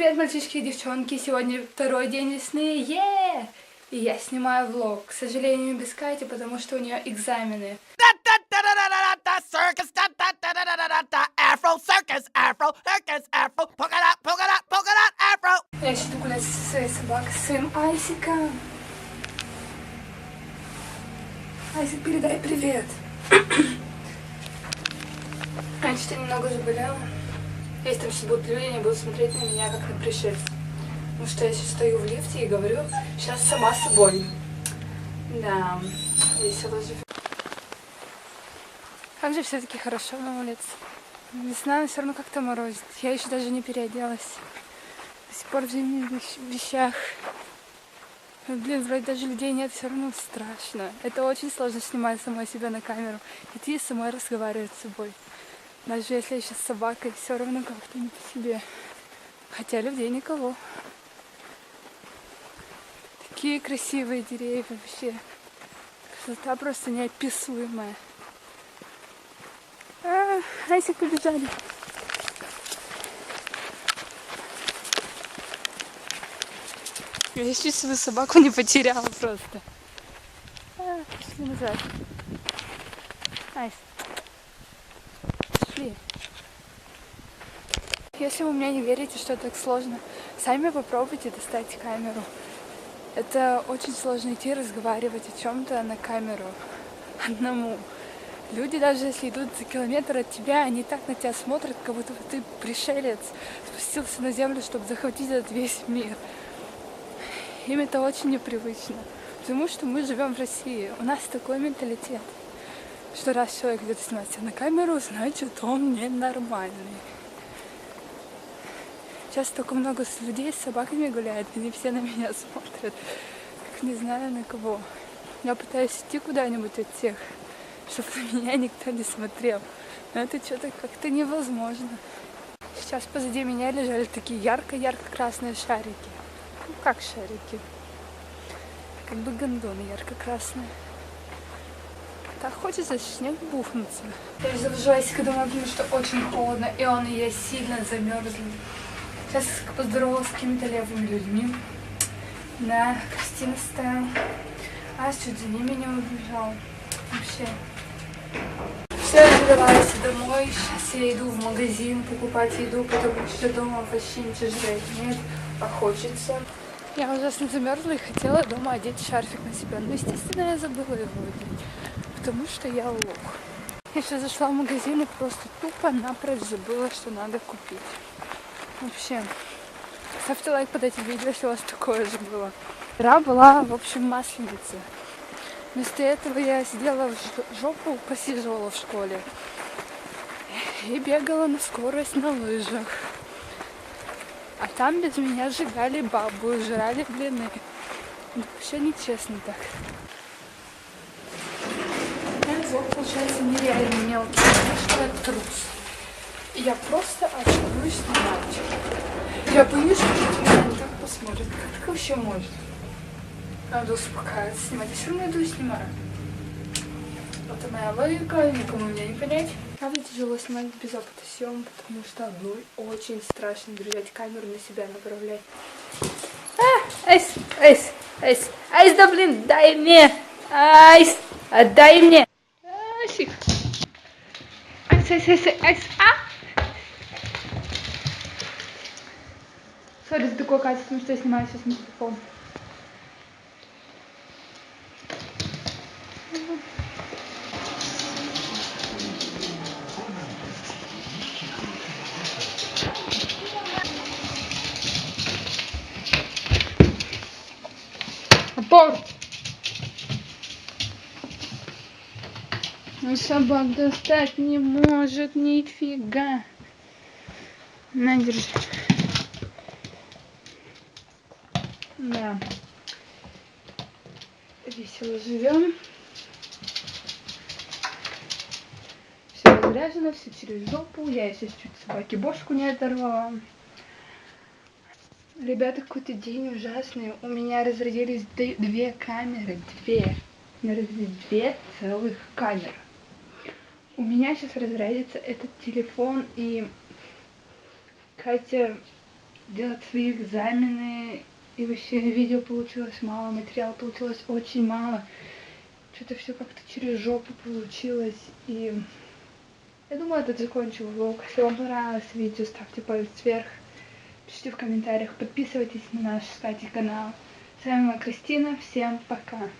привет, мальчишки и девчонки! Сегодня второй день весны, е! -е! И я снимаю влог. К сожалению, без Кати, потому что у нее экзамены. Я сейчас гулять со своей собакой, с своим Айсиком. Айсик, передай привет. Значит, я немного заболела. Если там сейчас будут люди, они будут смотреть на меня как на пришельца. Потому что я сейчас стою в лифте и говорю сейчас сама собой. Да, весело живет. Как же все-таки хорошо на улице. Весна, но все равно как-то морозит. Я еще даже не переоделась. До сих пор в зимних вещ- вещах. Блин, вроде даже людей нет, все равно страшно. Это очень сложно снимать самой себя на камеру. И самой разговаривать с собой. Даже если я сейчас с собакой, все равно как-то не по себе. Хотя людей никого. Такие красивые деревья вообще. Красота просто неописуемая. А, Айсик побежали. Я чуть свою собаку не потеряла просто. А, пошли назад. Айс. Пошли. Если вы мне не верите, что так сложно, сами попробуйте достать камеру. Это очень сложно идти разговаривать о чем-то на камеру одному. Люди, даже если идут за километр от тебя, они так на тебя смотрят, как будто ты пришелец, спустился на землю, чтобы захватить этот весь мир. Им это очень непривычно, потому что мы живем в России, у нас такой менталитет, что раз человек идет снимать себя на камеру, значит он ненормальный. Сейчас только много людей с собаками гуляет, они все на меня смотрят, как не знаю на кого. Я пытаюсь идти куда-нибудь от всех, чтобы на меня никто не смотрел. Но это что-то как-то невозможно. Сейчас позади меня лежали такие ярко-ярко-красные шарики. Ну, как шарики? Как бы гондоны ярко-красные. Так хочется снег бухнуться. Я завожу Айсика домой, потому что очень холодно, и он и я сильно замерзли. Сейчас поздоровалась с какими-то левыми людьми. Да, Кристина стояла. А чуть за ними не убежал. Вообще. Все, я добралась домой. Сейчас я иду в магазин покупать еду, потому что дома вообще ничего жрать нет, а хочется. Я ужасно замерзла и хотела дома одеть шарфик на себя. Но, естественно, я забыла его одеть, потому что я лох. Я сейчас зашла в магазин и просто тупо напрочь забыла, что надо купить. Вообще. Ставьте лайк под этим видео, если у вас такое же было. Вчера была, в общем, масленица. Вместо этого я сидела в жопу, посиживала в школе. И бегала на скорость на лыжах. А там без меня сжигали бабу, жрали блины. Вообще нечестно так. Зло получается нереально мелкий, потому что я трус. Я просто очкуюсь снимать. Я боюсь, что не так посмотрят. Как вообще можно? Надо успокаиваться, снимать. Я все равно иду и снимаю. Это моя логика, никому меня не понять. Правда тяжело снимать без опыта съемок, потому что одной очень страшно держать камеру на себя направлять. А, Айс, Айс, Айс, Айс, да блин, дай мне! Айс, отдай мне! Айсик. Айс, айс, айс, айс, а! Сори за такое качество, что я снимаю сейчас на телефон. Ну, собак достать не может нифига. На, держи. Да. Весело живем. Все разряжено, все через жопу. Я еще чуть собаке бошку не оторвала. Ребята, какой-то день ужасный. У меня разрядились две камеры. Две. Разрядились две целых камеры. У меня сейчас разрядится этот телефон, и Катя делать свои экзамены. И вообще видео получилось мало, материала получилось очень мало. Что-то все как-то через жопу получилось. И я думаю, этот закончу влог. Если вам понравилось видео, ставьте палец вверх. Пишите в комментариях, подписывайтесь на наш, кстати, канал. С вами была Кристина. Всем пока.